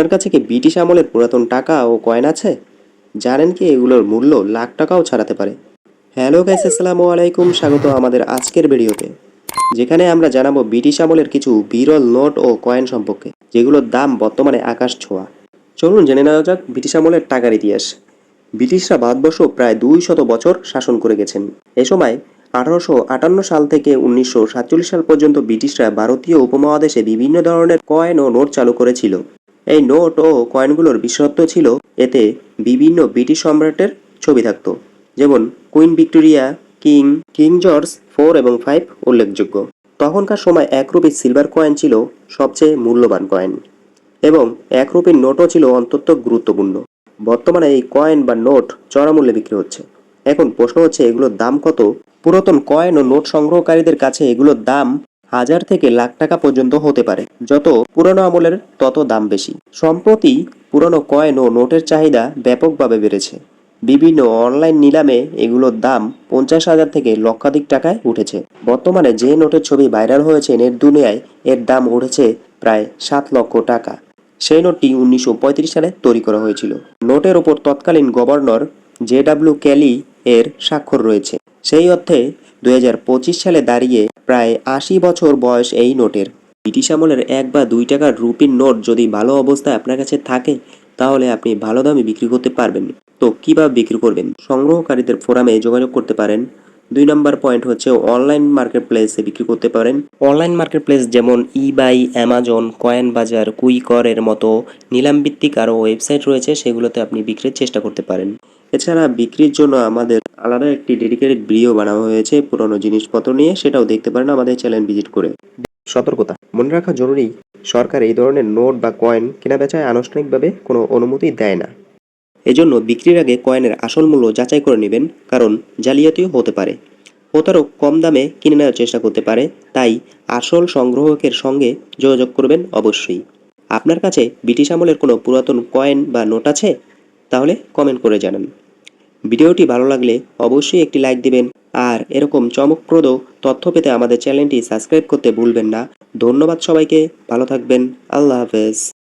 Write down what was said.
আপনার কাছে কি ব্রিটিশ আমলের পুরাতন টাকা ও কয়েন আছে? জানেন কি এগুলোর মূল্য লাখ টাকাও ছাড়াতে পারে। হ্যালো গাইস, আসসালামু আলাইকুম। স্বাগত আমাদের আজকের ভিডিওতে, যেখানে আমরা জানাব ব্রিটিশ আমলের কিছু বিরল নোট ও কয়েন সম্পর্কে, যেগুলোর দাম বর্তমানে আকাশ ছোঁয়া। চলুন জেনে নেওয়া যাক ব্রিটিশ আমলের টাকার ইতিহাস। ব্রিটিশরা ভারতবর্ষ প্রায় দুই শত বছর শাসন করে গেছেন। এ সময় আঠারোশো আটান্ন সাল থেকে উনিশশো সাতচল্লিশ সাল পর্যন্ত ব্রিটিশরা ভারতীয় উপমহাদেশে বিভিন্ন ধরনের কয়েন ও নোট চালু করেছিল। এই নোট ও কয়েনগুলোর বিশেষত্ব ছিল এতে বিভিন্ন ব্রিটিশ সম্রাটের ছবি থাকতো, যেমন queen Victoria, king king George, four এবং ফাইভ উল্লেখযোগ্য। তখনকার সময় এক রুপি সিলভার কয়েন ছিল সবচেয়ে মূল্যবান কয়েন এবং এক রুপির নোটও ছিল অত্যন্ত গুরুত্বপূর্ণ। বর্তমানে এই কয়েন বা নোট চড়া মূল্যে বিক্রি হচ্ছে। এখন প্রশ্ন হচ্ছে, এগুলোর দাম কত? পুরাতন কয়েন ও নোট সংগ্রহকারীদের কাছে এগুলোর দাম হাজার থেকে লাখ টাকা পর্যন্ত হতে পারে, যত পুরনো আমলের তত দাম বেশি। সম্প্রতি পুরনো কয়েন ও নোটের চাহিদা ব্যাপকভাবে বেড়েছে। বিভিন্ন অনলাইন নিলামে এগুলোর দাম পঞ্চাশ হাজার থেকে লক্ষাধিক টাকায় উঠেছে। বর্তমানে যে নোটের ছবি ভাইরাল হয়েছে নেট দুনিয়ায়, এর দাম উঠেছে প্রায় সাত লক্ষ টাকা। সেই নোটটি উনিশশো পঁয়ত্রিশ সালে তৈরি করা হয়েছিল। নোটের ওপর তৎকালীন গভর্নর জে ডাব্লিউ ক্যালি এর স্বাক্ষর রয়েছে। সেই অর্থে দু হাজার পঁচিশ সালে দাঁড়িয়ে প্রায় আশি বছর বয়স এই নোটের। ব্রিটিশ আমলের এক বা দুই টাকার রুপির নোট যদি ভালো অবস্থায় আপনার কাছে থাকে, তাহলে আপনি ভালো দামে বিক্রি করতে পারবেন। তো কীভাবে বিক্রি করবেন? সংগ্রহকারীদের ফোরামে যোগাযোগ করতে পারেন। দুই নম্বর পয়েন্ট হচ্ছে অনলাইন মার্কেট প্লেসে বিক্রি করতে পারেন। অনলাইন মার্কেট প্লেস যেমন ইবাই অ্যামাজন কয়েন বাজার কুইকর এর মতো নিলামভিত্তিক আরও ওয়েবসাইট রয়েছে, সেগুলোতে আপনি বিক্রির চেষ্টা করতে পারেন। এছাড়া বিক্রির জন্য আমাদের আলাদা একটি ডেডিকেটেড ভিডিও বানানো হয়েছে পুরনো জিনিসপত্র নিয়ে সেটাও দেখতে পারেন আমাদের চ্যানেল ভিজিট করে। সতর্কতা। মনে রাখা জরুরি সরকার এই ধরনের নোট বা কয়েন কেনাবেচায় আনুষ্ঠানিকভাবে কোনো অনুমতি দেয় না। এজন্য বিক্রির আগে কয়েনের আসল মূল্য যাচাই করে নেবেন কারণ জালিয়াতিও হতে পারে। প্রতারক কম দামে কিনে নেওয়ার চেষ্টা করতে পারে তাই আসল সংগ্রাহকের সঙ্গে যোগাযোগ করবেন অবশ্যই। আপনার কাছে ব্রিটিশ আমলের কোনো পুরাতন কয়েন বা নোট আছে? তাহলে কমেন্ট করে জানান। ভিডিওটি ভালো লাগলে অবশ্যই একটি লাইক দিবেন। আর এরকম চমকপ্রদ তথ্য পেতে আমাদের চ্যানেলটি সাবস্ক্রাইব করতে ভুলবেন না। ধন্যবাদ সবাইকে। ভালো থাকবেন। আল্লাহ হাফেজ।